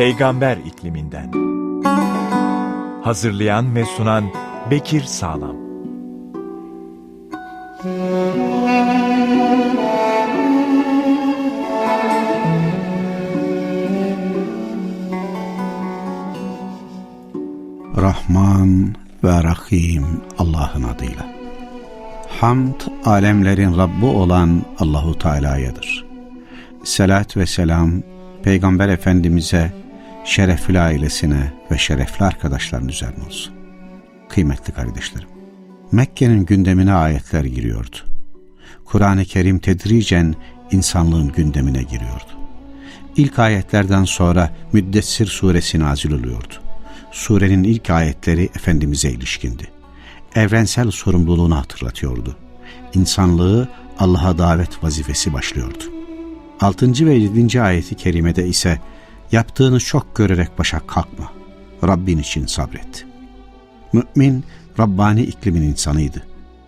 Peygamber ikliminden. Hazırlayan ve sunan Bekir Sağlam. Rahman ve Rahim Allah'ın adıyla. Hamd alemlerin Rabbi olan Allahu Teala'yadır. Selat ve selam Peygamber Efendimiz'e, şerefli ailesine ve şerefli arkadaşların üzerine olsun. Kıymetli kardeşlerim, Mekke'nin gündemine ayetler giriyordu. Kur'an-ı Kerim tedricen insanlığın gündemine giriyordu. İlk ayetlerden sonra Müddessir suresi nazil oluyordu. Surenin ilk ayetleri Efendimiz'e ilişkindi. Evrensel sorumluluğunu hatırlatıyordu. İnsanlığı Allah'a davet vazifesi başlıyordu. 6. ve 7. ayeti kerimede ise yaptığını çok görerek başa kalkma. Rabbin için sabret. Mümin Rabbani iklimin insanıydı.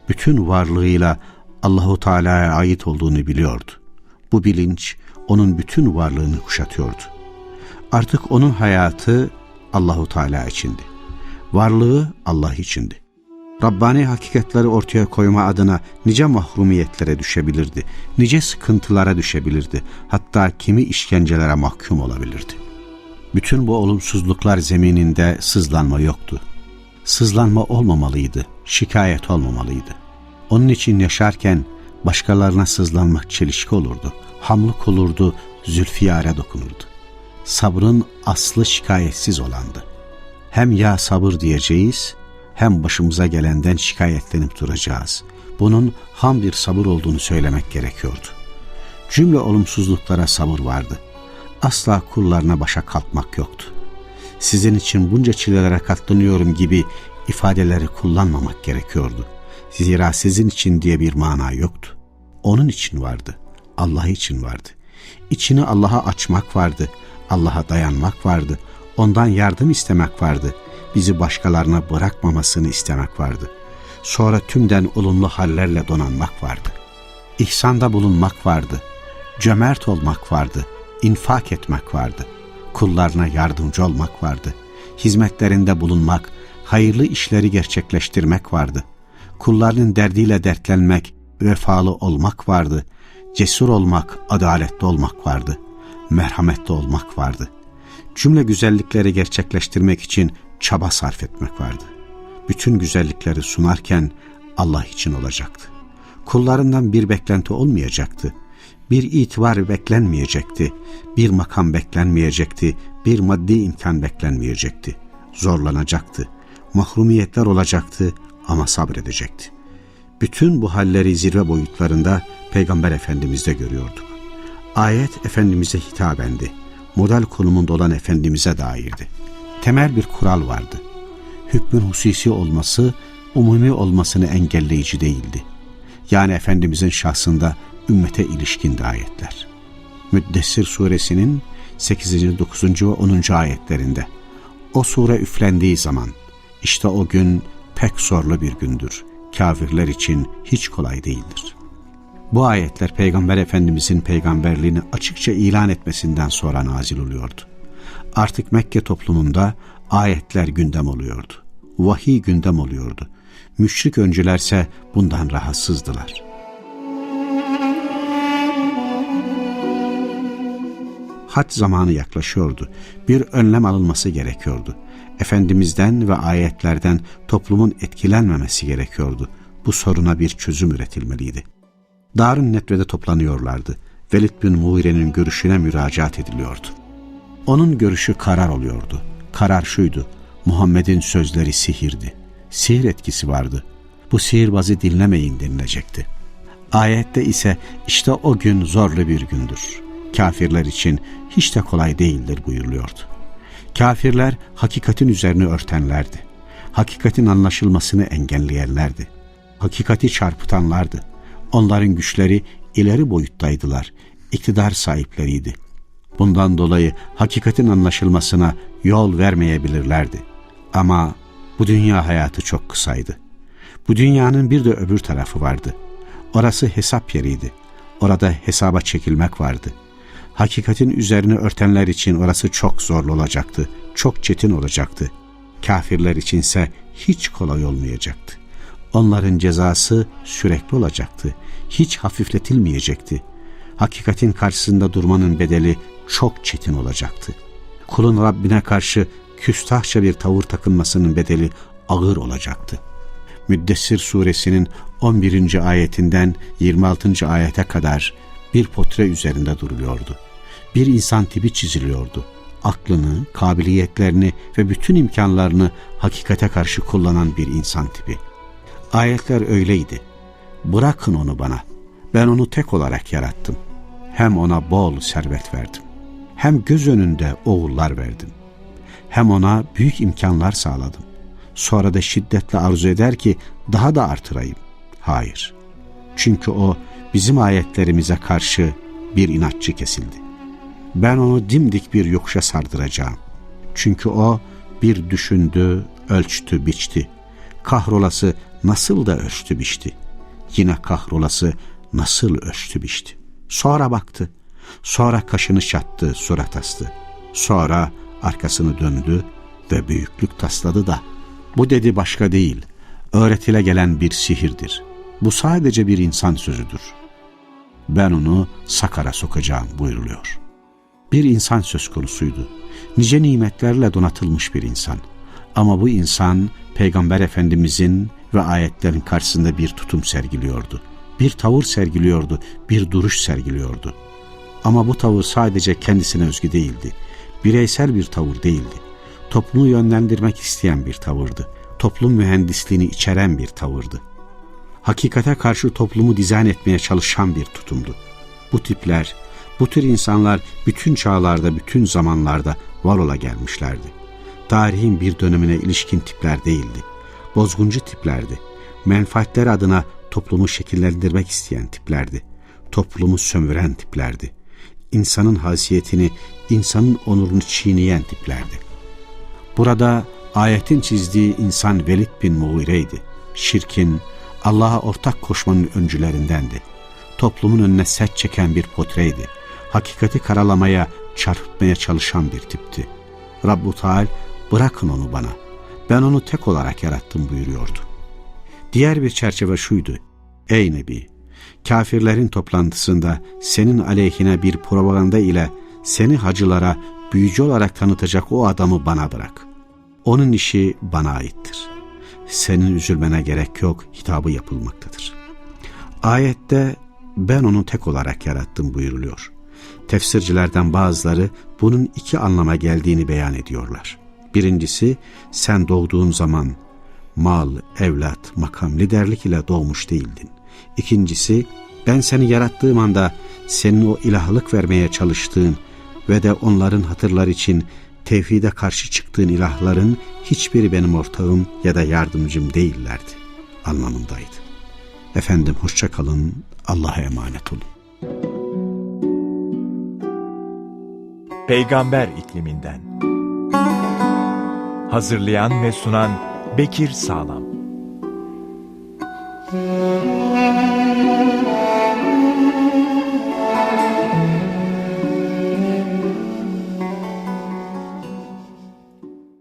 Bütün varlığıyla Allahu Teala'ya ait olduğunu biliyordu. Bu bilinç onun bütün varlığını kuşatıyordu. Artık onun hayatı Allahu Teala içindi. Varlığı Allah içindi. Rabbani hakikatleri ortaya koyma adına nice mahrumiyetlere düşebilirdi, nice sıkıntılara düşebilirdi, hatta kimi işkencelere mahkum olabilirdi. Bütün bu olumsuzluklar zemininde sızlanma yoktu. Sızlanma olmamalıydı, şikayet olmamalıydı. Onun için yaşarken başkalarına sızlanmak çelişki olurdu, hamlık olurdu, zülfiyare dokunurdu. Sabrın aslı şikayetsiz olandı. Hem ya sabır diyeceğiz, hem başımıza gelenden şikayetlenip duracağız. Bunun ham bir sabır olduğunu söylemek gerekiyordu. Cümle olumsuzluklara sabır vardı. Asla kullarına başa kalkmak yoktu. Sizin için bunca çilelere katlanıyorum gibi ifadeleri kullanmamak gerekiyordu. Zira sizin için diye bir mana yoktu. Onun için vardı. Allah için vardı. İçini Allah'a açmak vardı. Allah'a dayanmak vardı. Ondan yardım istemek vardı. Bizi başkalarına bırakmamasını istemek vardı. Sonra tümden olumlu hallerle donanmak vardı. İhsanda bulunmak vardı. Cömert olmak vardı. infak etmek vardı. Kullarına yardımcı olmak vardı. Hizmetlerinde bulunmak, hayırlı işleri gerçekleştirmek vardı. Kullarının derdiyle dertlenmek, vefalı olmak vardı. Cesur olmak, adaletli olmak vardı. Merhametli olmak vardı. Cümle güzellikleri gerçekleştirmek için çaba sarf etmek vardı. Bütün güzellikleri sunarken Allah için olacaktı. Kullarından bir beklenti olmayacaktı. Bir itibar beklenmeyecekti. Bir makam beklenmeyecekti. Bir maddi imkan beklenmeyecekti. Zorlanacaktı. Mahrumiyetler olacaktı ama sabredecekti. Bütün bu halleri zirve boyutlarında Peygamber Efendimiz'de görüyorduk. Ayet Efendimiz'e hitabendi. Model konumunda olan Efendimiz'e dairdi. Temel bir kural vardı. Hükmün hususi olması, umumi olmasını engelleyici değildi. Yani Efendimiz'in şahsında ümmete ilişkin ayetler. Müddessir suresinin 8. 9. ve 10. ayetlerinde o sure üflendiği zaman işte o gün pek zorlu bir gündür. Kafirler için hiç kolay değildir. Bu ayetler Peygamber Efendimizin peygamberliğini açıkça ilan etmesinden sonra nazil oluyordu. Artık Mekke toplumunda ayetler gündem oluyordu. Vahiy gündem oluyordu. Müşrik öncülerse bundan rahatsızdılar. Hac zamanı yaklaşıyordu. Bir önlem alınması gerekiyordu. Efendimizden ve ayetlerden toplumun etkilenmemesi gerekiyordu. Bu soruna bir çözüm üretilmeliydi. Darun Netve'de toplanıyorlardı. Velid bin Muire'nin görüşüne müracaat ediliyordu. Onun görüşü karar oluyordu. Karar şuydu, Muhammed'in sözleri sihirdi. Sihir etkisi vardı. Bu sihirbazı dinlemeyin denilecekti. Ayette ise işte o gün zorlu bir gündür. Kafirler için hiç de kolay değildir buyuruluyordu. Kafirler hakikatin üzerine örtenlerdi. Hakikatin anlaşılmasını engelleyenlerdi. Hakikati çarpıtanlardı. Onların güçleri ileri boyuttaydılar. İktidar sahipleriydi. Bundan dolayı hakikatin anlaşılmasına yol vermeyebilirlerdi. Ama bu dünya hayatı çok kısaydı. Bu dünyanın bir de öbür tarafı vardı. Orası hesap yeriydi. Orada hesaba çekilmek vardı. Hakikatin üzerine örtenler için orası çok zorlu olacaktı, çok çetin olacaktı. Kafirler içinse hiç kolay olmayacaktı. Onların cezası sürekli olacaktı, hiç hafifletilmeyecekti. Hakikatin karşısında durmanın bedeli çok çetin olacaktı. Kulun Rabbine karşı küstahça bir tavır takınmasının bedeli ağır olacaktı. Müddessir suresinin 11. ayetinden 26. ayete kadar bir potre üzerinde duruluyordu. Bir insan tipi çiziliyordu. Aklını, kabiliyetlerini ve bütün imkanlarını hakikate karşı kullanan bir insan tipi. Ayetler öyleydi. Bırakın onu bana. Ben onu tek olarak yarattım. Hem ona bol servet verdim. Hem göz önünde oğullar verdim. Hem ona büyük imkanlar sağladım. Sonra da şiddetle arzu eder ki daha da artırayım. Hayır. Çünkü o bizim ayetlerimize karşı bir inatçı kesildi. Ben onu dimdik bir yokuşa sardıracağım. Çünkü o bir düşündü, ölçtü, biçti. Kahrolası nasıl da ölçtü, biçti. Yine kahrolası nasıl ölçtü, biçti. Sonra baktı. Sonra kaşını çattı, surat astı. Sonra arkasını döndü ve büyüklük tasladı da bu dedi başka değil, öğretile gelen bir sihirdir. Bu sadece bir insan sözüdür. Ben onu sakara sokacağım buyruluyor. Bir insan söz konusuydu. Nice nimetlerle donatılmış bir insan. Ama bu insan Peygamber Efendimizin ve ayetlerin karşısında bir tutum sergiliyordu. Bir tavır sergiliyordu, bir duruş sergiliyordu. Ama bu tavır sadece kendisine özgü değildi. Bireysel bir tavır değildi toplumu yönlendirmek isteyen bir tavırdı. Toplum mühendisliğini içeren bir tavırdı. Hakikate karşı toplumu dizayn etmeye çalışan bir tutumdu. Bu tipler, bu tür insanlar bütün çağlarda, bütün zamanlarda var ola gelmişlerdi. Tarihin bir dönemine ilişkin tipler değildi. Bozguncu tiplerdi. Menfaatler adına toplumu şekillendirmek isteyen tiplerdi. Toplumu sömüren tiplerdi. İnsanın hasiyetini, insanın onurunu çiğneyen tiplerdi. Burada ayetin çizdiği insan Velid bin Muğire'ydi. Şirkin, Allah'a ortak koşmanın öncülerindendi. Toplumun önüne set çeken bir potreydi. Hakikati karalamaya, çarpıtmaya çalışan bir tipti. Rabbu Teal, bırakın onu bana. Ben onu tek olarak yarattım buyuruyordu. Diğer bir çerçeve şuydu. Ey Nebi! Kafirlerin toplantısında senin aleyhine bir propaganda ile seni hacılara büyücü olarak tanıtacak o adamı bana bırak. Onun işi bana aittir. Senin üzülmene gerek yok hitabı yapılmaktadır. Ayette ben onu tek olarak yarattım buyuruluyor. Tefsircilerden bazıları bunun iki anlama geldiğini beyan ediyorlar. Birincisi sen doğduğun zaman mal, evlat, makam, liderlik ile doğmuş değildin. İkincisi ben seni yarattığım anda senin o ilahlık vermeye çalıştığın ve de onların hatırlar için tevhide karşı çıktığın ilahların hiçbiri benim ortağım ya da yardımcım değillerdi anlamındaydı. Efendim hoşça kalın, Allah'a emanet olun. Peygamber ikliminden. Hazırlayan ve sunan Bekir Sağlam.